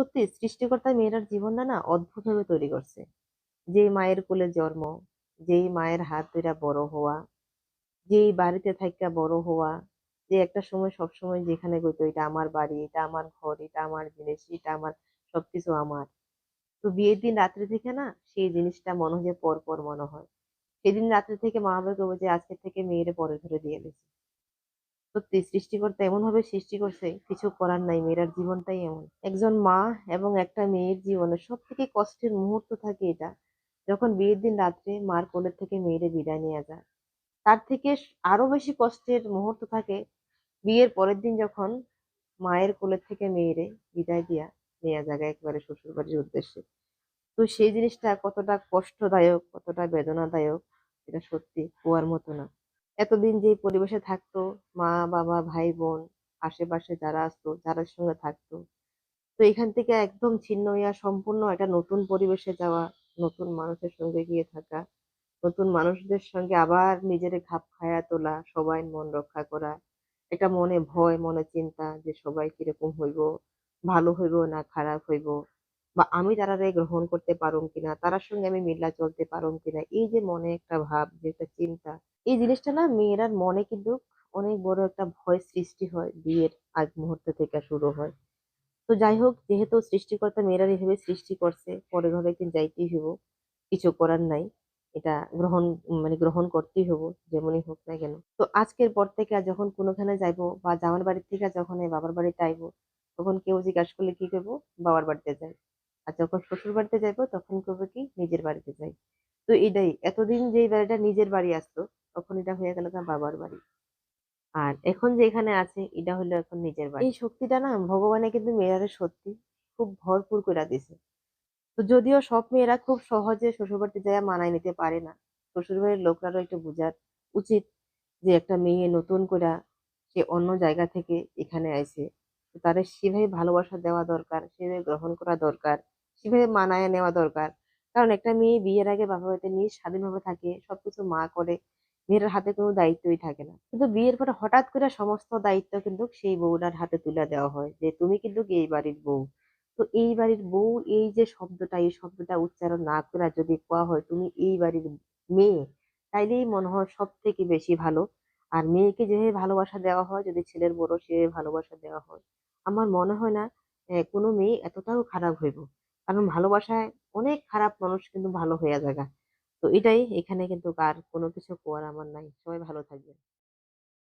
সত্যি সৃষ্টিকর্তা মেয়েরার জীবনটা না অদ্ভুতভাবে তৈরি করছে। যেই মায়ের কোলে জন্ম, যেই মায়ের হাত ধইরা বড় হওয়া, যেই বাড়িতে থাইকা বড় হওয়া, যে একটা সময় সবসময় যেখানে কইতো এটা আমার বাড়ি, এটা আমার ঘর, এটা আমার জিনিস, এটা আমার সবকিছু আমার। তো বিয়ের দিন রাত্রে থেকে না সেই জিনিসটা মনে হয় পর, পর মনে হয়। সেদিন রাত্রে থেকে মা-বাবা কইব যে আজকে থেকে মেয়েরে পরের ঘরে দিয়ে দিছি। সত্যি সৃষ্টিকর্তা এমনভাবে সৃষ্টি করছে কিছু করার নাই মেয়েরার জীবনটাই এমন। একজন মা এবং একটা মেয়ের জীবনে সব থেকে কষ্টের মুহূর্ত থাকে এটা যখন বিয়ের দিন রাত্রে মার কোলের থেকে মেয়েরে বিদায় নেয়া যায়। তার থেকে আরও বেশি কষ্টের মুহূর্ত থাকে বিয়ের পরের দিন যখন মায়ের কোলের থেকে মেয়েরে বিদায় দিয়া নেওয়া নেয়া জায়গা একেবারে শ্বশুরবাড়ির উদ্দেশ্যে। তো সেই জিনিসটা কতটা কষ্টদায়ক, কতটা বেদনাদায়ক এটা সত্যি কুয়ার মতো না। এতদিন যে পরিবেশে থাকতো মা, বাবা, ভাই-বোন, আশেপাশে যারা আসতো, যাদের সঙ্গে থাকতো। তো এখান থেকে একদম ছিন্ন হইয়া সম্পূর্ণ একটা নতুন পরিবেশে যাওয়া, নতুন মানুষের সঙ্গে গিয়ে থাকা, নতুন মানুষদের সঙ্গে আবার নিজেরে খাপ খাইয়া তোলা, সবাই মন রক্ষা করা। এটা মনে ভয়, মনে চিন্তা যে সবাই কীরকম হইব, ভালো হইব না খারাপ হইব বা আমি তারারে গ্রহণ করতে পারুম কিনা, তারার সঙ্গে আমি মিল্লা চলতে পারুম কিনা। এই যে মনে একটা ভাব, যে একটা চিন্তা, এই জিনিসটা না মেয়েরার মনে কিন্তু অনেক বড় একটা ভয় সৃষ্টি হয় বিয়ের আগ মুহূর্ত থেকে শুরু হয়। তো যাই হোক যেহেতু সৃষ্টিকর্তা মেয়েরা এভাবে সৃষ্টি করছে, পরের ঘরে একদিন যাইতেই হইব। কিছু করার নাই। এটা গ্রহণ মানে গ্রহণ করতেই হব, যেমনই হোক না কেন। তো আজকের পর থেকে যখন কোনোখানে যাইবো বা জামার বাড়ি থেকে যখন বাবার বাড়িতে আইবো, তখন কেউ জিজ্ঞাসা করলে কি কইবো? বাবার বাড়িতে যাই। আর যখন শ্বশুর বাড়িতে যাইবো তখন কইবো কি? নিজের বাড়িতে যাই। তো এটাই এতদিন যেই বাড়িটা নিজের বাড়ি আসতো, তখন এটা হয়ে গেল বাবার বাড়ি। আর এখন যে এখানে আছে এটা হলো এখন নিজের বাড়ি। এই শক্তিটা না ভগবানে কিন্তু মেয়েরা সত্যি খুব ভরপুর করে দিছে। তো যদিও সব মেয়েরা খুব সহজে শ্বশুরবাড়িতে যাইয়া মানায় নিতে পারে না। শ্বশুরবাড়ির লোকরাও একটু বোঝার উচিত যে একটা মেয়ে নতুন কইরা সে অন্য জায়গা থেকে এখানে আইছে। তো তারে সেভাবে ভালোবাসা দেওয়া দরকার, সেভাবে গ্রহণ করা দরকার, সেভাবে মানাইয়া নেওয়া দরকার। কারণ একটা মেয়ে বিয়ের আগে বাবার বাড়িতে নিজ স্বাধীনভাবে থাকে, সবকিছু মা করে। মেয়েটার হাতে কোনো দায়িত্বই থাকে না। কিন্তু বিয়ের পরে হঠাৎ করে সমস্ত দায়িত্ব কিন্তু সেই বউটার হাতে তুলে দেওয়া হয় যে, "তুমি কিন্তু এই বাড়ির বউ।" তো এই বাড়ির বউ এই যে শব্দটা, এই শব্দটা উচ্চারণ না কইরা যদি কোয়া হয়, "তুমি এই বাড়ির মেয়ে" তাইলেই মনে হয় সব থেকে বেশি ভালো। আর মেয়েকে যেভাবে ভালোবাসা দেওয়া হয়, যদি ছেলের বড় সে ভালোবাসা দেওয়া হয়, আমার মনে হয় না কোনো মেয়ে এতটাও খারাপ হইব। কারণ ভালোবাসায় অনেক খারাপ মানুষ কিন্তু ভালো হইয়া জায়গা তো এটাই এখানে কিন্তু কার কোনো কিছু করার আমার নাই। সবাই ভালো থাকবেন।